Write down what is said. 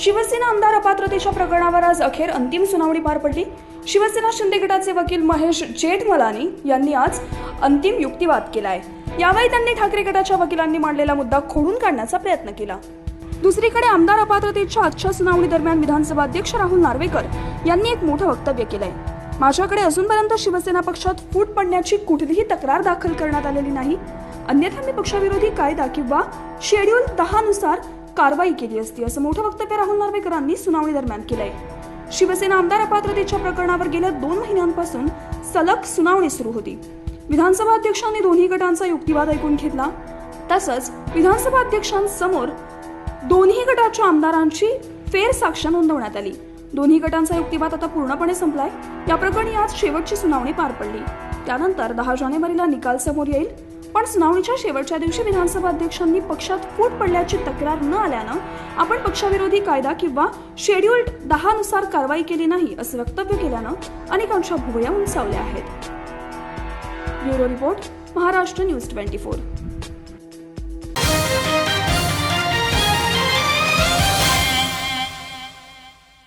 शिवसेना आमदार अपात्रतेच्या प्रकरणावर आज अखेर अंतिम सुनावणी पार पडली. शिवसेना शिंदे गटाचे वकील महेश जेठमलानी यांनी आज अंतिम युक्तिवाद केलाय. यावेळी त्यांनी ठाकरे गटाच्या वकिलांनी मांडलेला मुद्दा खोडून काढण्याचा प्रयत्न केला. दुसरीकडे आमदार अपात्रतेच्या आजच्या सुनावणी दरम्यान विधानसभा अध्यक्ष राहुल नार्वेकर यांनी एक मोठं वक्तव्य केलंय. माझ्याकडे अजूनपर्यंत शिवसेना पक्षात फूट पडण्याची कुठलीही तक्रार दाखल करण्यात आलेली नाही. अन्यथा मी पक्षाविरोधी कायदा किंवा शेड्यूल दहा नुसार कारवाई केली असती. असं मोठं वक्तव्य राहुल नार्वेकरांनी सुनावणी दरम्यान केलंय. शिवसेना आमदार अपात्रतेच्या प्रकरणावर गेल्या दोन महिन्यांपासून सलग सुनावणी सुरू होती. विधानसभा अध्यक्षांनी दोन्ही गटांचा युक्तिवाद ऐकून घेतला. तसंच विधानसभा अध्यक्षांसमोर दोन्ही गटाच्या आमदारांची फेरसाक्ष नोंदवण्यात आली. दोन्ही गटांचा युक्तिवाद आता पूर्णपणे संपलाय. या प्रकरणी आज शेवटची सुनावणी पार पडली. त्यानंतर दहा जानेवारीला निकाल समोर येईल. पण सुनावणीच्या शेवटच्या दिवशी विधानसभा अध्यक्षांनी पक्षात फूट पडल्याची तक्रार न आल्यानं आपण पक्षाविरोधी कायदा किंवा शेड्युल्ड दहा नुसार कारवाई केली नाही असं वक्तव्य केल्यानं अनेकांच्या भुवया उंचावल्या आहेत. Bureau report Maharashtra news twenty four.